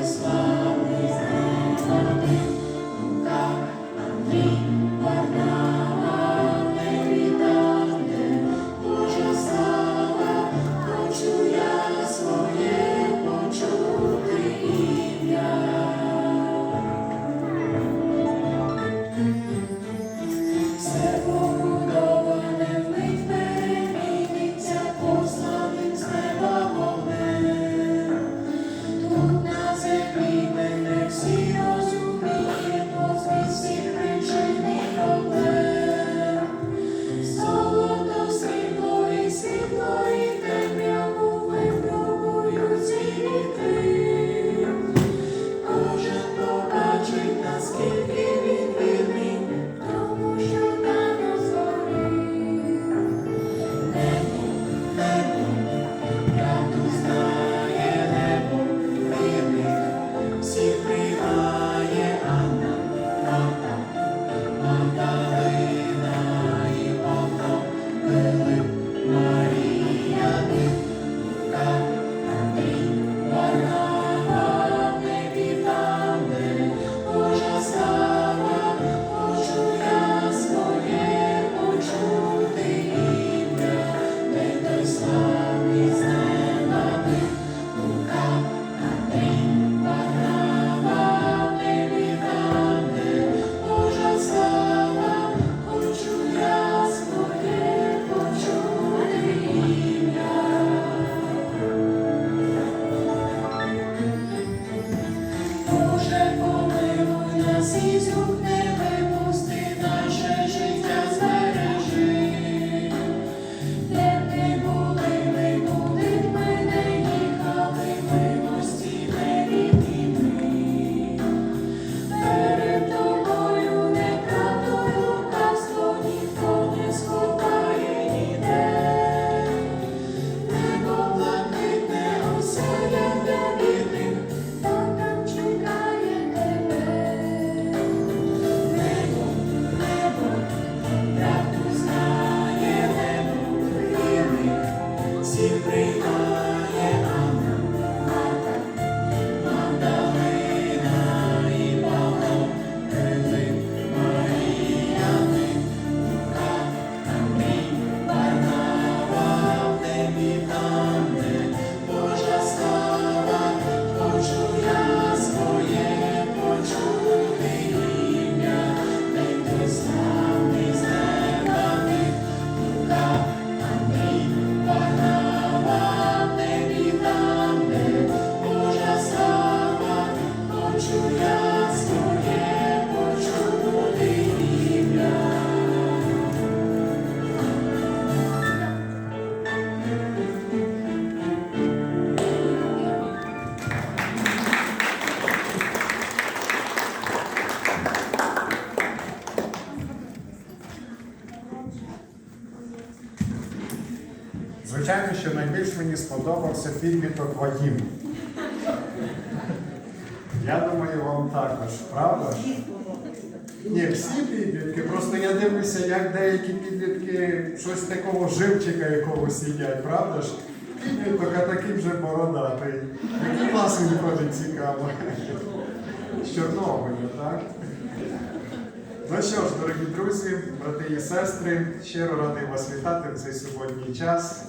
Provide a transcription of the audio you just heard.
Christmas. Сподобався підліток Вадим. Я думаю, вам також, правда? Ні, всі підлітки. Просто я дивлюся, як деякі підлітки щось такого живчика якогось їдять, правда ж? Підліток, а такий вже бородатий. Який клас він ходить цікаво. З Чорнобиля, так? Ну що ж, дорогі друзі, брати і сестри, щиро радий вас вітати в цей суботній час.